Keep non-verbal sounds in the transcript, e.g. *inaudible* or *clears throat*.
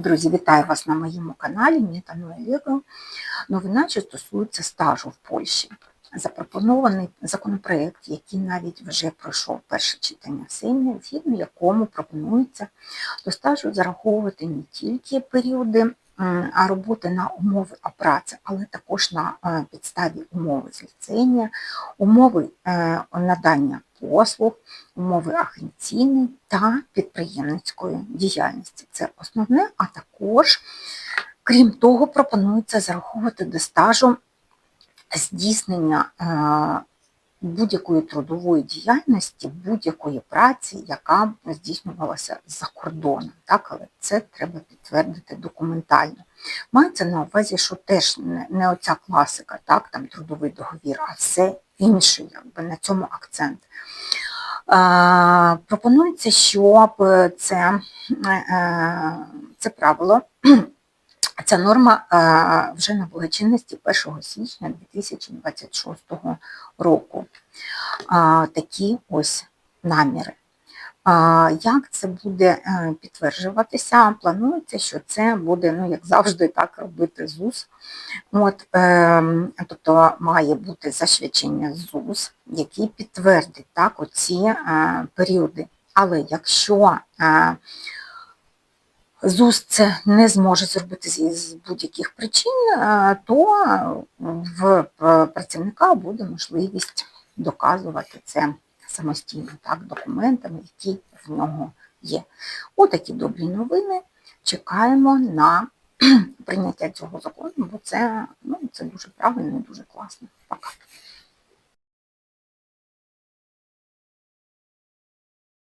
Друзі, вітаю вас на моєму каналі. Мені там Олега. Новина, що стосується стажу в Польщі. Запропонований законопроект, який навіть вже пройшов перше читання в Сеймі, згідно якому пропонується до стажу зараховувати не тільки періоди роботи на умови праці, але також на е, підставі умови зліцення, умови е, надання послуг, умови агенційної та підприємницької діяльності. Це основне, а також, крім того, пропонується зараховувати до стажу здійснення е, будь-якої трудової діяльності, будь-якої праці, яка здійснювалася за кордоном. Так, але це треба підтвердити документально. Мається на увазі, що теж не, не оця класика, так, там трудовий договір, а все інше, якби на цьому акцент. Е, пропонується, щоб це, е, це правило, ця норма е, вже набула чинності 1 січня 2026 року. Такі ось наміри. Як це буде е, підтверджуватися? Планується, що це буде, ну як завжди, так робити ЗУС. От, е, Тобто має бути засвідчення ЗУС, який підтвердить так, оці е, періоди. Але якщо ЗУС це не зможе зробити з, будь-яких причин, то в е, працівника буде можливість доказувати це самостійно, так, документами, які в нього є. Отакі добрі новини. Чекаємо на *clears throat* прийняття цього закону, бо це, ну, це дуже правильно і дуже класно.